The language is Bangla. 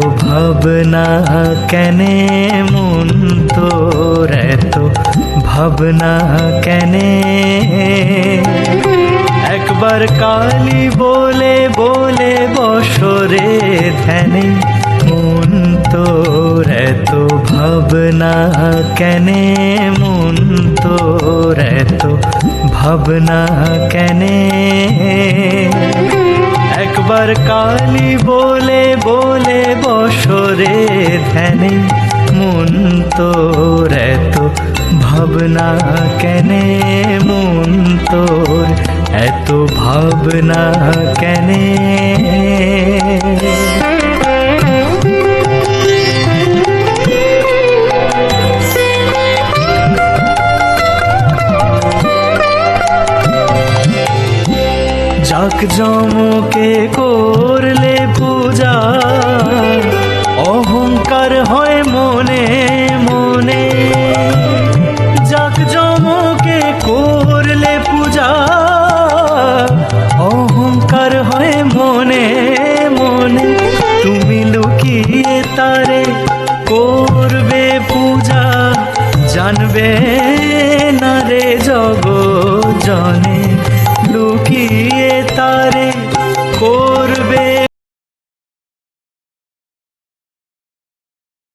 ভাবনা কেনে মন তোর এত? ভাবনা কেনে? একবার কালি বলে বলে বসরে ধ্যানে মন তোর এত? ভাবনা কেনে মন তোর এত? ভাবনা কেনে? একবার কালি বলে বসরে ধ্যানে মন তোর এত ভাবনা কেনে? মন তোর এত ভাবনা কেনে? যাক জমকে করলে অহংকার হয় মনে মনে। জমকে করলে পূজা, অহংকার হয় মনে মনে। তুমি লুকিয়ে তারে করবে পূজা, জানবে না রে জগ জনে।